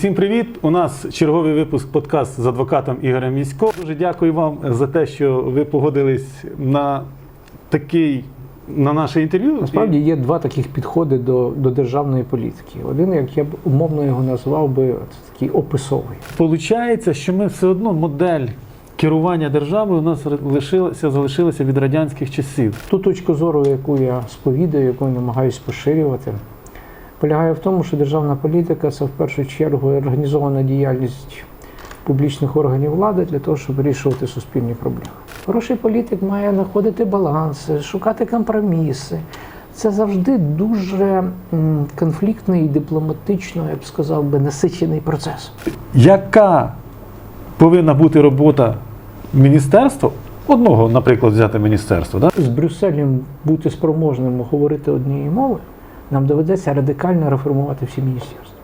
всім привіт! У нас черговий випуск подкаст з адвокатом Ігорем Місько. Дуже дякую вам за те, що ви погодились на такий на наше інтерв'ю. Насправді є два таких підходи до, до державної політики. Один, як я б умовно його назвав би, це такий описовий. Получається, що ми все одно модель керування державою у нас лишилася, залишилася від радянських часів. Ту точку зору, яку я сповідаю, яку я намагаюся поширювати, полягає в тому, що державна політика це в першу чергу організована діяльність публічних органів влади для того, щоб вирішувати суспільні проблеми. Хороший політик має знаходити баланси, шукати компроміси. Це завжди дуже конфліктний і дипломатично, я б сказав би, насичений процес. Яка повинна бути робота міністерства? Одного, наприклад, взяти міністерство. Да? з Брюсселем бути спроможним говорити однією мовою, нам доведеться радикально реформувати всі міністерства.